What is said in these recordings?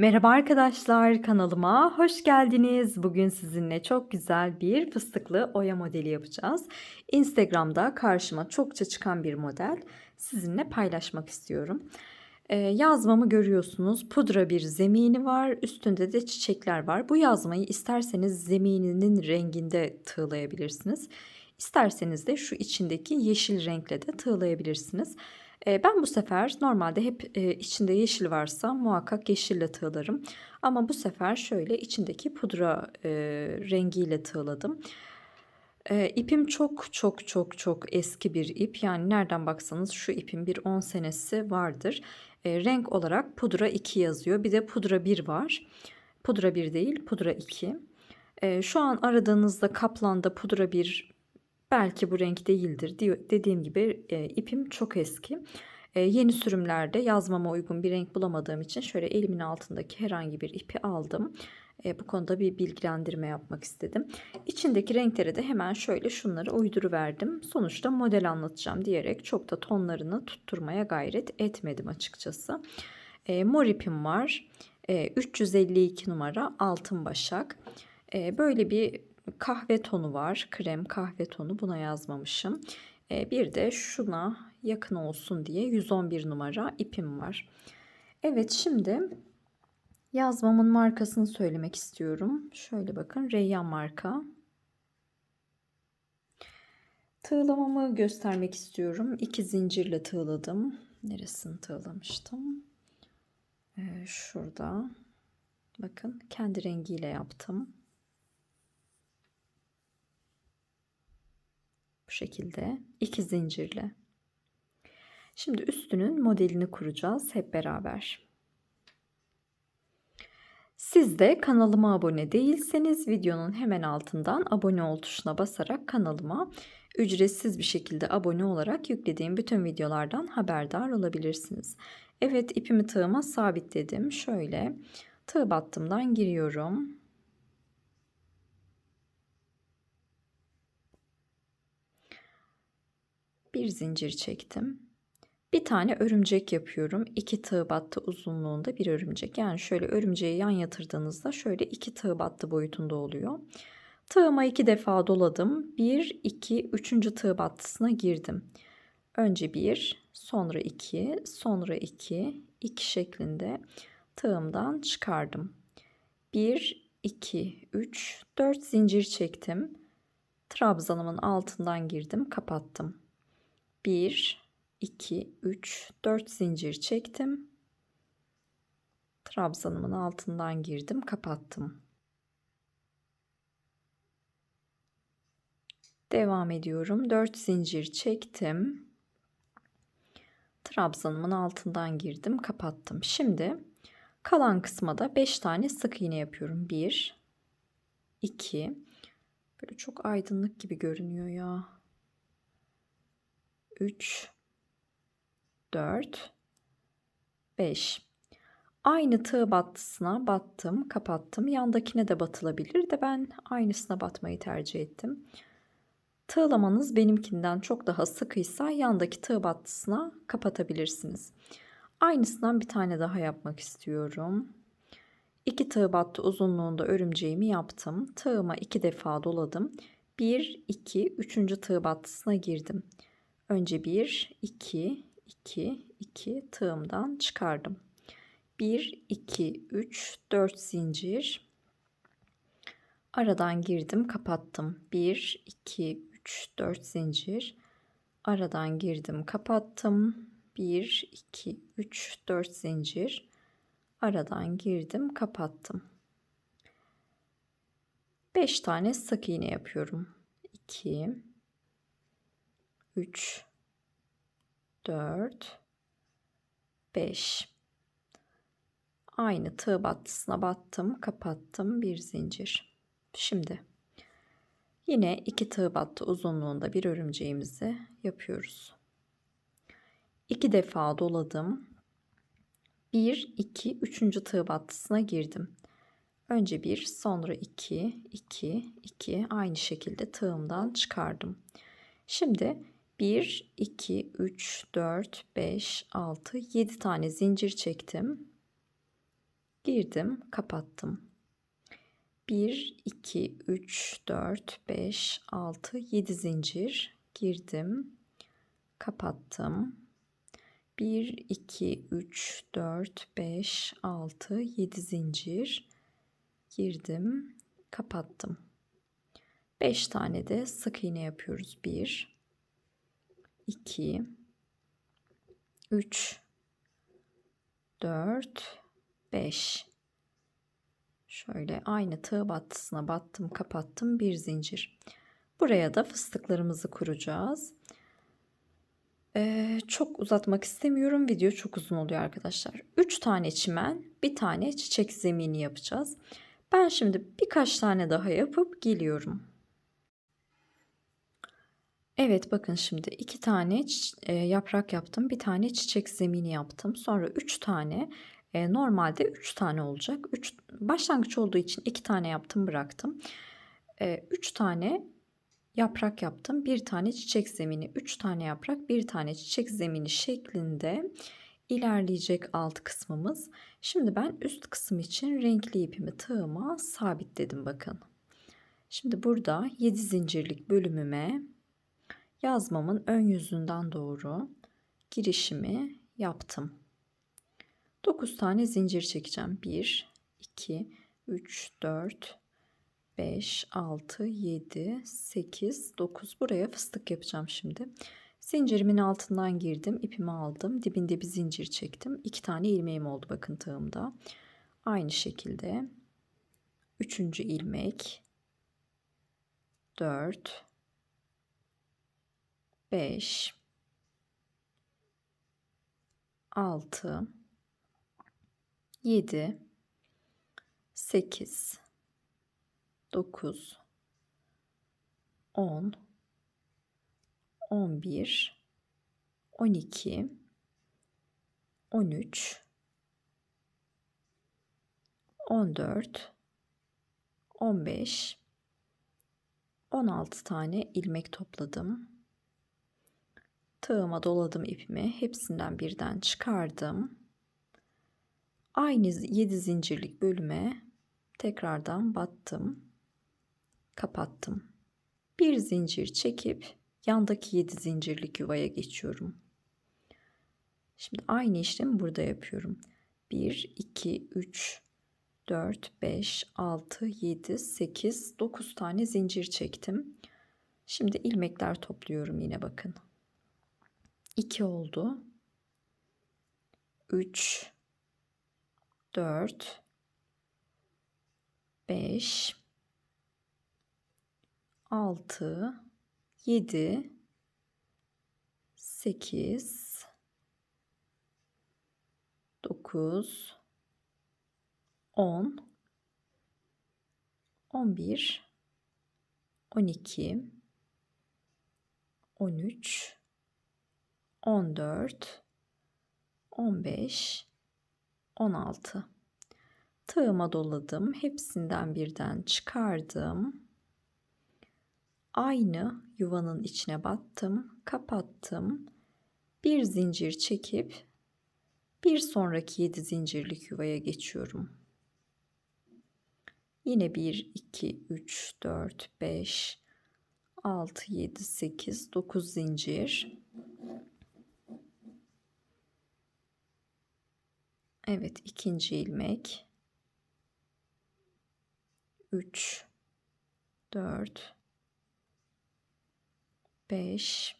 Merhaba arkadaşlar kanalıma hoş geldiniz. Bugün sizinle çok güzel bir fıstıklı oya modeli yapacağız. Instagram'da karşıma çokça çıkan bir model sizinle paylaşmak istiyorum. Ee, yazmamı görüyorsunuz. Pudra bir zemini var. Üstünde de çiçekler var. Bu yazmayı isterseniz zemininin renginde tığlayabilirsiniz. İsterseniz de şu içindeki yeşil renkle de tığlayabilirsiniz. E, ben bu sefer normalde hep e, içinde yeşil varsa muhakkak yeşille tığlarım. Ama bu sefer şöyle içindeki pudra e, rengiyle tığladım. E, ipim çok çok çok çok eski bir ip. Yani nereden baksanız şu ipin bir 10 senesi vardır. E, renk olarak pudra 2 yazıyor. Bir de pudra 1 var. Pudra 1 değil pudra 2. E, şu an aradığınızda kaplanda pudra 1 belki bu renk değildir. Dediğim gibi e, ipim çok eski. E, yeni sürümlerde yazmama uygun bir renk bulamadığım için şöyle elimin altındaki herhangi bir ipi aldım. E, bu konuda bir bilgilendirme yapmak istedim. İçindeki renkleri de hemen şöyle şunları uyduruverdim. Sonuçta model anlatacağım diyerek çok da tonlarını tutturmaya gayret etmedim açıkçası. E, mor ipim var. E, 352 numara altın başak. E, böyle bir kahve tonu var. Krem kahve tonu buna yazmamışım. E, bir de şuna yakın olsun diye 111 numara ipim var. Evet şimdi yazmamın markasını söylemek istiyorum. Şöyle bakın Reyyan marka. Tığlamamı göstermek istiyorum. İki zincirle tığladım. Neresini tığlamıştım? Ee, şurada. Bakın kendi rengiyle yaptım. Bu şekilde iki zincirle. Şimdi üstünün modelini kuracağız hep beraber. Siz de kanalıma abone değilseniz videonun hemen altından abone ol tuşuna basarak kanalıma ücretsiz bir şekilde abone olarak yüklediğim bütün videolardan haberdar olabilirsiniz. Evet ipimi tığıma sabitledim. Şöyle tığ battımdan giriyorum. Bir zincir çektim. Bir tane örümcek yapıyorum. İki tığ battı uzunluğunda bir örümcek. Yani şöyle örümceği yan yatırdığınızda şöyle iki tığ battı boyutunda oluyor. Tığıma iki defa doladım. Bir, iki, üçüncü tığ battısına girdim. Önce bir, sonra iki, sonra iki, iki şeklinde tığımdan çıkardım. Bir, iki, üç, dört zincir çektim. Trabzanımın altından girdim, kapattım. 1 2 3 4 zincir çektim. Trabzanımın altından girdim, kapattım. Devam ediyorum. 4 zincir çektim. Trabzanımın altından girdim, kapattım. Şimdi kalan kısma da 5 tane sık iğne yapıyorum. 1 2 Böyle çok aydınlık gibi görünüyor ya. 3 4 5 Aynı tığ battısına battım, kapattım. Yandakine de batılabilir de ben aynısına batmayı tercih ettim. Tığlamanız benimkinden çok daha sıkıysa yandaki tığ battısına kapatabilirsiniz. Aynısından bir tane daha yapmak istiyorum. İki tığ battı uzunluğunda örümceğimi yaptım. Tığıma iki defa doladım. 1, 2, 3. tığ battısına girdim. Önce 1, 2, 2, 2 tığımdan çıkardım. 1, 2, 3, 4 zincir. Aradan girdim, kapattım. 1, 2, 3, 4 zincir. Aradan girdim, kapattım. 1, 2, 3, 4 zincir. Aradan girdim, kapattım. 5 tane sık iğne yapıyorum. 2 3 4 5 Aynı tığ battısına battım, kapattım bir zincir. Şimdi yine iki tığ battı uzunluğunda bir örümceğimizi yapıyoruz. İki defa doladım. 1 2 3. tığ battısına girdim. Önce bir, sonra 2, 2, 2 aynı şekilde tığımdan çıkardım. Şimdi 1, 2, 3, 4, 5, 6, 7 tane zincir çektim. Girdim, kapattım. 1, 2, 3, 4, 5, 6, 7 zincir girdim, kapattım. 1, 2, 3, 4, 5, 6, 7 zincir girdim, kapattım. 5 tane de sık iğne yapıyoruz. 1, 2, 3, 4, 5. Şöyle aynı tığ battısına battım, kapattım bir zincir. Buraya da fıstıklarımızı kuracağız. Ee, çok uzatmak istemiyorum. Video çok uzun oluyor arkadaşlar. 3 tane çimen, bir tane çiçek zemini yapacağız. Ben şimdi birkaç tane daha yapıp geliyorum. Evet bakın şimdi iki tane e, yaprak yaptım. Bir tane çiçek zemini yaptım. Sonra üç tane e, normalde üç tane olacak. Üç, başlangıç olduğu için iki tane yaptım bıraktım. E, üç tane yaprak yaptım. Bir tane çiçek zemini, üç tane yaprak, bir tane çiçek zemini şeklinde ilerleyecek alt kısmımız. Şimdi ben üst kısım için renkli ipimi tığıma sabitledim bakın. Şimdi burada 7 zincirlik bölümüme yazmamın ön yüzünden doğru girişimi yaptım. 9 tane zincir çekeceğim. 1 2 3 4 5 6 7 8 9 buraya fıstık yapacağım şimdi. Zincirimin altından girdim, ipimi aldım, dibinde bir zincir çektim. 2 tane ilmeğim oldu bakın tığımda. Aynı şekilde 3. ilmek 4 5 6 7 8 9 10 11 12 13 14 15 16 tane ilmek topladım tığıma doladım ipimi. Hepsinden birden çıkardım. Aynı 7 zincirlik bölüme tekrardan battım. Kapattım. Bir zincir çekip yandaki 7 zincirlik yuvaya geçiyorum. Şimdi aynı işlemi burada yapıyorum. 1 2 3 4 5 6 7 8 9 tane zincir çektim. Şimdi ilmekler topluyorum yine bakın. 2 oldu. 3 4 5 6 7 8 9 10 11 12 13 14 15 16 tığıma doladım hepsinden birden çıkardım. Aynı yuvanın içine battım kapattım. Bir zincir çekip bir sonraki 7 zincirlik yuvaya geçiyorum. Yine 1 2 3 4 5 6 7 8 9 zincir Evet ikinci ilmek. 3 4 5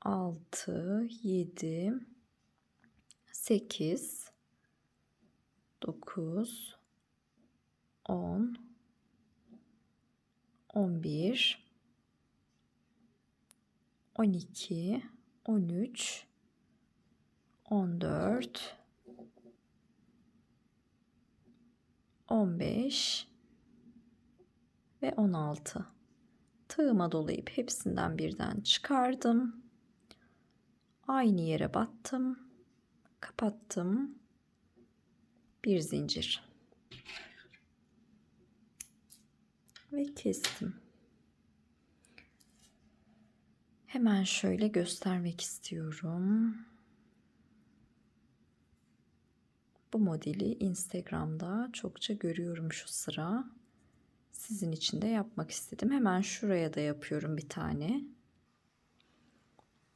6 7 8 9 10 11 12 13 14 15 ve 16 tığıma dolayıp hepsinden birden çıkardım. Aynı yere battım kapattım. Bir zincir. Ve kestim. Hemen şöyle göstermek istiyorum Bu modeli Instagram'da çokça görüyorum şu sıra. Sizin için de yapmak istedim. Hemen şuraya da yapıyorum bir tane.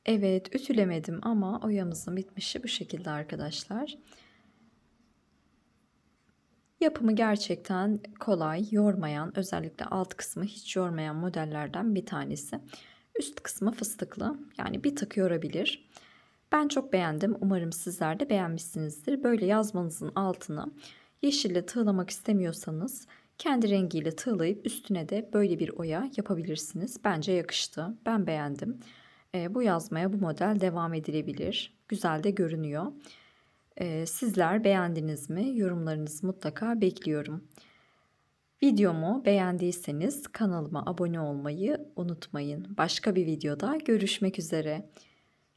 Evet, ütülemedim ama oyamızın bitmişi bu şekilde arkadaşlar. Yapımı gerçekten kolay, yormayan, özellikle alt kısmı hiç yormayan modellerden bir tanesi. Üst kısmı fıstıklı, yani bir tık yorabilir. Ben çok beğendim. Umarım sizler de beğenmişsinizdir. Böyle yazmanızın altına yeşille tığlamak istemiyorsanız kendi rengiyle tığlayıp üstüne de böyle bir oya yapabilirsiniz. Bence yakıştı. Ben beğendim. E, bu yazmaya bu model devam edilebilir. Güzel de görünüyor. E, sizler beğendiniz mi? Yorumlarınızı mutlaka bekliyorum. Videomu beğendiyseniz kanalıma abone olmayı unutmayın. Başka bir videoda görüşmek üzere.